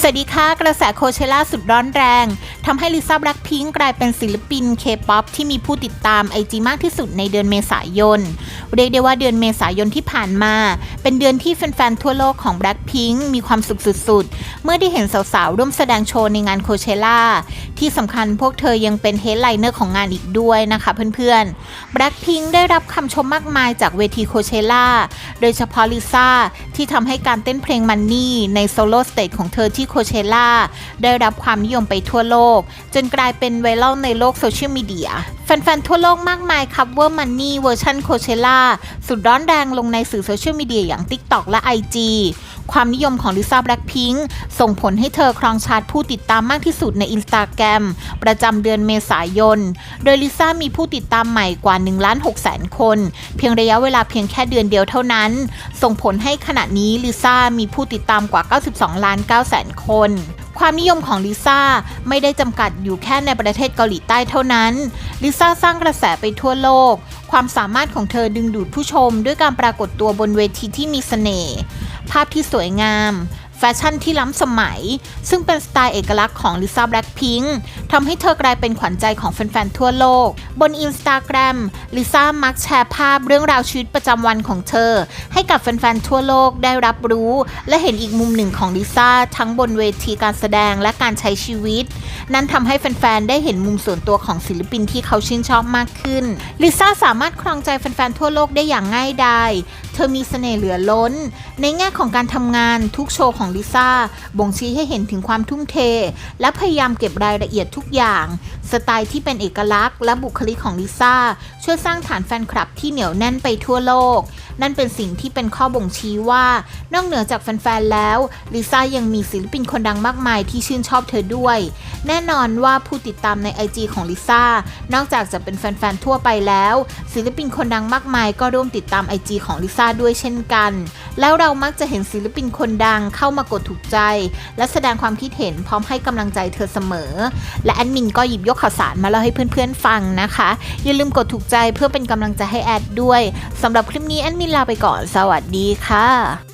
สวัสดีค่ะ กระแสโคเชล่าสุดร้อนแรง ทำให้ลิซ่าแบล็คพิงกลายเป็นศิลปินเคป๊อปที่มีผู้ติดตามไอจีมากที่สุดในเดือนเมษายน เรียกได้ว่าเดือนเมษายนที่ผ่านมา เป็นเดือนที่แฟนๆ ทั่วโลกของ Blackpink มีความสุขสุดๆ เมื่อได้เห็นสาวๆ ร่วมแสดงโชว์ในงานโคเชล่า ที่สำคัญพวกเธอยังเป็นเฮดไลเนอร์ของงานอีกด้วยนะคะเพื่อนๆ Blackpink ได้รับคำชมมากมายจากเวทีโคเชล่า โดยเฉพาะลิซ่าที่ทำให้การเต้นเพลงมันนี่ในโซโล่สเตจของเธอที่โคเชล่าได้รับความนิยมไปทั่วโลกจนกลายเป็นไวรัลในโลกโซเชียลมีเดีย แฟนๆ ทั่วโลกมากมายคับเวอร์มันนี่เวอร์ชันโคเชล่าสุดร้อนแรงลงในสื่อโซเชียลมีเดียอย่าง TikTok และ IG ความนิยมของลิซ่าแบล็คพิงส่งผลให้เธอครองชาร์ตผู้ติดตามมากที่สุดในอินสตาแกรมประจำเดือนเมษายน โดยลิซ่ามีผู้ติดตามใหม่กว่า1ล้าน6แสนคน เพียงระยะเวลาเพียงแค่เดือนเดียวเท่านั้น ส่งผลให้ขณะนี้ลิซ่ามีผู้ติดตามกว่า 92 ล้าน9แสนคน ความนิยมของลิซ่าไม่ได้จำกัดอยู่แค่ในประเทศเกาหลีใต้เท่านั้น ลิซ่าสร้างกระแสไปทั่วโลก ความสามารถของเธอดึงดูดผู้ชม ด้วยการปรากฏตัวบนเวทีที่มีเสน่ห์ ภาพที่สวยงาม ชั่นที่ล้ำสมัย ซึ่งเป็นสไตล์เอกลักษณ์ของลิซ่าแบล็คพิงค์ทำให้เธอกลายเป็นขวัญใจของแฟนๆ ทั่วโลก บนอินสตาแกรมลิซ่ามักแชร์ภาพเรื่องราวชีวิตประจำวันของเธอ ให้กับแฟนๆ ทั่วโลกได้รับรู้ และเห็นอีกมุมหนึ่งของลิซ่าทั้งบนเวทีการแสดงและการใช้ชีวิต นั่นทำให้แฟนๆ ได้เห็นมุมส่วนตัวของศิลปินที่เขาชื่นชอบมากขึ้นลิซ่าสามารถครองใจแฟนๆ ทั่วโลกได้อย่างง่ายดายเธอมีเสน่ห์เหลือล้น ในแง่ของการทำงานทุกโชว์ของลิซ่า บ่งชี้ให้เห็นถึงความทุ่มเท และพยายามเก็บรายละเอียดทุกอย่าง สไตล์ที่เป็นเอกลักษณ์และบุคลิกของลิซ่า ช่วยสร้างฐานแฟนคลับที่เหนียวแน่นไปทั่วโลก นั่นเป็นสิ่งที่เป็นข้อบ่งชี้ว่า นอกเหนือจากแฟนๆแล้วลิซ่ายังมีศิลปินคนดังมากมายที่ชื่นชอบเธอด้วย แน่นอนว่าผู้ติดตามใน IG ของลิซ่านอกจากจะเป็นแฟนๆทั่วไปแล้ว ศิลปินคนดังมากมายก็ร่วมติดตาม IG ของลิซ่าด้วยเช่นกัน แล้วเรามักจะเห็นศิลปินคนดังเข้ามากดถูกใจ และแสดงความคิดเห็นพร้อมให้กำลังใจเธอเสมอ และแอดมินก็หยิบยกข่าวสารมาเล่าให้เพื่อนๆฟังนะคะ อย่าลืมกดถูกใจเพื่อเป็นกำลังใจให้แอดด้วยสำหรับคลิปนี้แอดมินลาไปก่อนสวัสดีค่ะ